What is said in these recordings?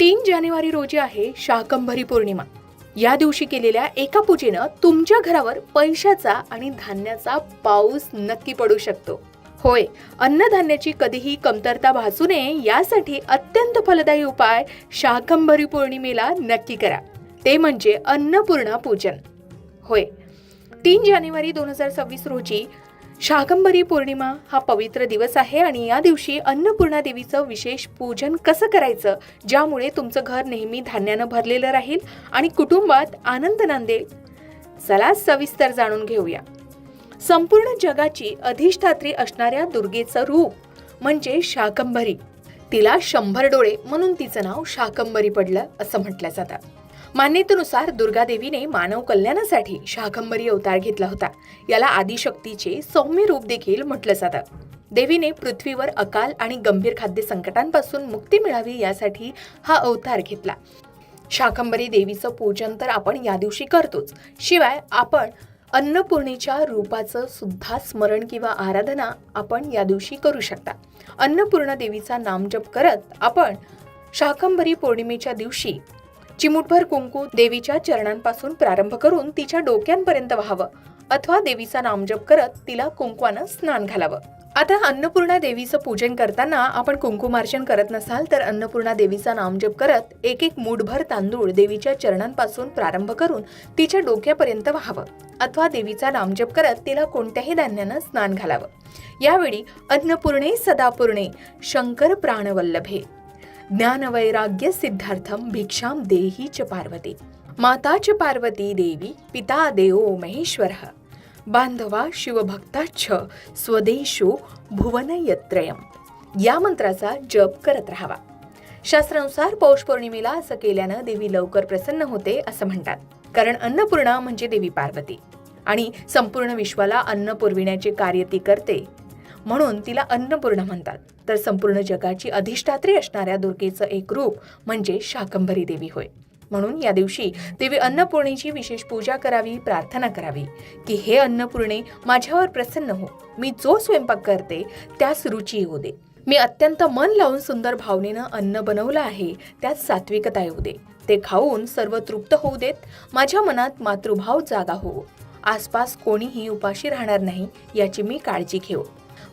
तीन जानेवारी रोजी आहे शाकंभरी पौर्णिमा. या दिवशी केलेल्या एका पूजेनं तुमच्या घरावर पैशाचा आणि धान्याचा पाऊस नक्की पडू शकतो. होय अन्नधान्याची कधीही कमतरता भासू नये यासाठी अत्यंत फलदायी उपाय शाकंभरी पौर्णिमेला नक्की करा. ते म्हणजे अन्नपूर्णा पूजन. होय तीन जानेवारी दोन हजार सव्वीस रोजी शाकंभरी पौर्णिमा हा पवित्र दिवस आहे आणि या दिवशी अन्नपूर्णा देवीचं विशेष पूजन कसं करायचं ज्यामुळे तुमचं घर नेहमी धान्यानं भरलेलं राहील आणि कुटुंबात आनंद नांदेल? चला सविस्तर जाणून घेऊया. संपूर्ण जगाची अधिष्ठात्री असणाऱ्या दुर्गेचं रूप म्हणजे शाकंभरी. तिला शंभर डोळे म्हणून तिचं नाव शाकंभरी पडलं असं म्हटलं जातं. मान्यतेनुसार दुर्गादेवीने मानव कल्याणासाठी शाकंभरी अवतार घेतला होता. याला आदिशक्तीचे सौम्य रूप देखील म्हटलं जातं. देवीने पृथ्वीवर अकाल आणि गंभीर खाद्य संकटांपासून मुक्ती मिळावी यासाठी हा अवतार घेतला. शाकंभरी देवीचं पूजन तर आपण या दिवशी करतोच. शिवाय आपण अन्नपूर्णेच्या रूपाचं सुद्धा स्मरण किंवा आराधना आपण या दिवशी करू शकता. अन्नपूर्णा देवीचा नामजप करत आपण शाकंभरी पौर्णिमेच्या दिवशी चिमुटभर कुंकू देवीच्या चरणांपासून प्रारंभ करून तिच्या डोक्यांपर्यंत व्हावं. अथवा देवीचा नामजप करत तिला कुंकवानं स्नान घालावं. आता अन्नपूर्णा देवीचं पूजन करताना आपण कुंकुमार्चन करत नसाल तर अन्नपूर्णा देवीचा नामजप करत एक एक मूठभर तांदूळ देवीच्या चरणांपासून प्रारंभ करून तिच्या डोक्यापर्यंत व्हावं. अथवा देवीचा नामजप करत तिला कोणत्याही धान्यानं स्नान घालावं. यावेळी अन्नपूर्णे सदापूर्णे शंकर प्राणवल्लभे. ज्ञानवैराग्य सिद्धार्थम भिक्षाम देही च पार्वती। माता च पार्वती देवी पिता देवो महेश्वर। बांधवा शिवभक्ताच्छ स्वदेशो भुवनयत्रयम। या मंत्राचा जप करत राहावा। शास्त्रानुसार पौष पौर्णिमेला असं केल्यानं देवी लवकर प्रसन्न होते असं म्हणतात. कारण अन्नपूर्णा म्हणजे देवी पार्वती. आणि संपूर्ण विश्वाला अन्न पुरविण्याचे कार्य ती करते म्हणून तिला अन्नपूर्णा म्हणतात. तर संपूर्ण जगाची अधिष्ठात्री असणाऱ्या दुर्गेचं एक रूप म्हणजे शाकंभरी देवी होय. म्हणून या दिवशी देवी अन्नपूर्णेची विशेष पूजा करावी प्रार्थना करावी. की हे अन्नपूर्णे माझ्यावर प्रसन्न हो. मी जो स्वयंपाक करते त्यास रुची येऊ दे. मी अत्यंत मन लावून सुंदर भावनेनं अन्न बनवलं आहे त्यात सात्विकता येऊ दे. ते खाऊन सर्व तृप्त होऊ देत माझ्या मनात मातृभाव जागा हो. आसपास कोणीही उपाशी राहणार नाही याची मी काळजी घेऊ.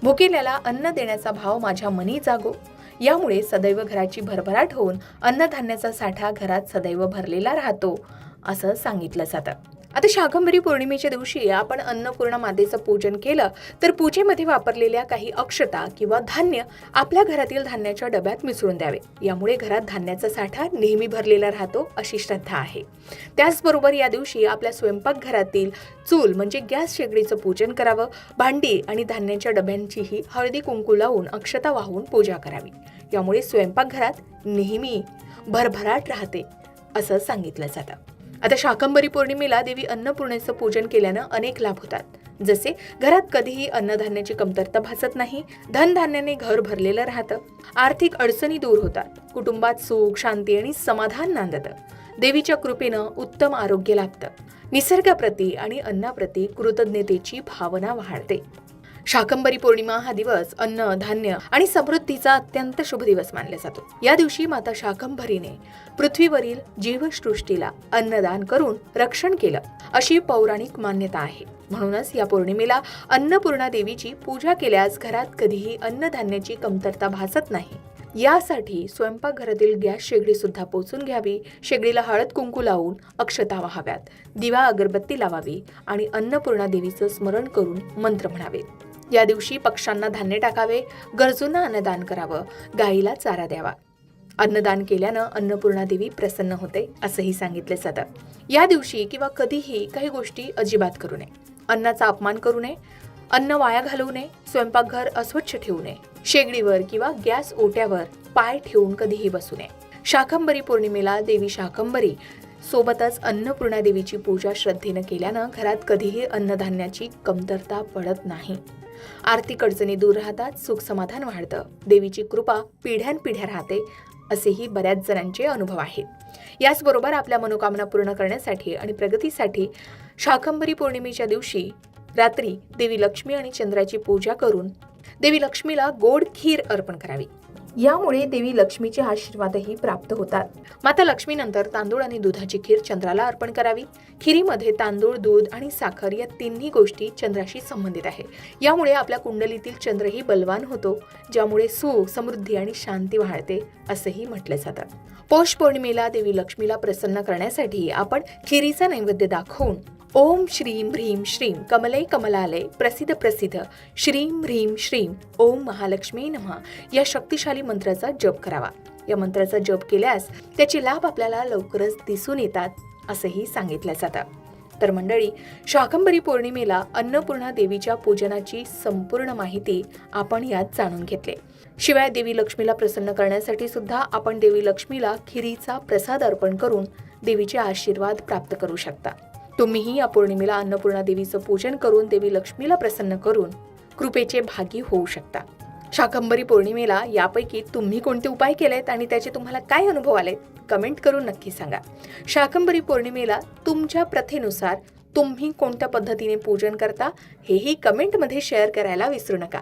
भुकेल्याला अन्न देण्याचा भाव माझ्या मनी जागो. यामुळे सदैव घराची भरभराट होऊन अन्नधान्याचा साठा घरात सदैव भरलेला राहतो असं सांगितलं जातं. आता शाकंभरी पौर्णिमेच्या दिवशी आपण अन्नपूर्णा मातेचं पूजन केलं तर पूजेमध्ये वापरलेल्या काही अक्षता किंवा धान्य आपल्या घरातील धान्याच्या डब्यात मिसळून द्यावे. यामुळे घरात धान्याचा साठा नेहमी भरलेला राहतो अशी श्रद्धा आहे. त्याचबरोबर या दिवशी आपल्या स्वयंपाकघरातील चूल म्हणजे गॅस शेगडीचं पूजन करावं भांडी आणि धान्याच्या डब्यांचीही हळदी कुंकू लावून अक्षता वाहून पूजा करावी. यामुळे स्वयंपाकघरात नेहमी भरभराट राहते असं सांगितलं जातं. आता शाकंभरी पौर्णिमेला देवी अन्नपूर्णेचं पूजन केल्यानं अनेक लाभ होतात. जसे घरात कधीही अन्नधान्याची कमतरता भासत नाही धनधान्याने घर भरलेलं राहतं. आर्थिक अडचणी दूर होतात. कुटुंबात सुख शांती आणि समाधान नांदतं. देवीच्या कृपेनं उत्तम आरोग्य लाभतं. निसर्गाप्रती आणि अन्नाप्रती कृतज्ञतेची भावना वाढते. शाकंभरी पौर्णिमा हा दिवस अन्न धान्य आणि समृद्धीचा अत्यंत शुभ दिवस मानला जातो. या दिवशी माता शाकंभरीने पृथ्वीवरील जीवसृष्टीला अन्नदान करून रक्षण केलं. अशी पौराणिक मान्यता आहे. म्हणूनच या पौर्णिमेला अन्नपूर्णा देवीची पूजा केल्यास घरात कधीही अन्नधान्याची कमतरता भासत नाही. यासाठी स्वयंपाकघरातील गॅस शेगडी सुद्धा पोचून घ्यावी. शेगडीला हळद कुंकू लावून अक्षता व्हाव्यात. दिवा अगरबत्ती लावावी आणि अन्नपूर्णा देवीचं स्मरण करून मंत्र म्हणावे. या दिवशी पक्ष्यांना धान्य टाकावे गरजूंना अन्नदान करावं गाईला चारा द्यावा. अन्नदान केल्यानं अन्नपूर्णा देवी प्रसन्न होते असंही सांगितलं जातं. या दिवशी किंवा कधीही काही गोष्टी अजिबात करू नये. अन्नाचा अपमान करू नये. अन्न वाया घालवू नये. स्वयंपाकघर अस्वच्छ ठेवू नये. शेगडीवर किंवा गॅस ओट्यावर पाय ठेवून कधीही बसू नये. शाकंबरी पौर्णिमेला देवी शाकंबरी सोबतच अन्नपूर्णा देवीची पूजा श्रद्धेनं केल्यानं घरात कधीही अन्नधान्याची कमतरता पडत नाही. आर्थिक अडचणी दूर राहतात सुख समाधान वाढतं. देवीची कृपा पिढ्यानपिढ्या राहते असेही बऱ्याच जणांचे अनुभव आहेत. याचबरोबर आपल्या मनोकामना पूर्ण करण्यासाठी आणि प्रगतीसाठी शाकंभरी पौर्णिमेच्या दिवशी रात्री देवी लक्ष्मी आणि चंद्राची पूजा करून देवी लक्ष्मीला गोड खीर अर्पण करावी. यामुळे देवी लक्ष्मीचे आशीर्वादही प्राप्त होतात. माता लक्ष्मीनंतर तांदूळ आणि दुधाची खीर चंद्राला अर्पण करावी. खिरीमध्ये तांदूळ दूध आणि साखर या तिन्ही गोष्टी चंद्राशी संबंधित आहे. यामुळे आपल्या कुंडलीतील चंद्रही बलवान होतो ज्यामुळे सुख समृद्धी आणि शांती वाढते असंही म्हटलं जातं. पौष पौर्णिमेला देवी लक्ष्मीला प्रसन्न करण्यासाठी आपण खिरीचा नैवेद्य दाखवून ओम श्रीम ह्रीम श्रीम कमले कमलालय प्रसिद्ध प्रसिद्ध. श्रीम ह्रीम श्रीम ओम महालक्ष्मी नमः. या शक्तिशाली मंत्राचा जप करावा. या मंत्राचा जप केल्यास त्याचे लाभ आपल्याला लवकरच दिसून येतात असंही सांगितलं जातं. तर मंडळी शाकंभरी पौर्णिमेला अन्नपूर्णा देवीच्या पूजनाची संपूर्ण माहिती आपण यात जाणून घेतले. शिवाय देवी लक्ष्मीला प्रसन्न करण्यासाठी सुद्धा आपण देवी लक्ष्मीला खिरीचा प्रसाद अर्पण करून देवीचे आशीर्वाद प्राप्त करू शकता. तुम्हीही या पौर्णिमेला अन्नपूर्णा देवीचं पूजन करून देवी लक्ष्मीला प्रसन्न करून कृपेचे भागी होऊ शकता. शाकंभरी पौर्णिमेला यापैकी तुम्ही कोणते उपाय केलेत आणि त्याचे तुम्हाला काय अनुभव आलेत कमेंट करून नक्की सांगा. शाकंभरी पौर्णिमेला तुमच्या प्रथेनुसार तुम्ही कोणत्या पद्धतीने पूजन करता हेही कमेंटमध्ये शेअर करायला विसरू नका.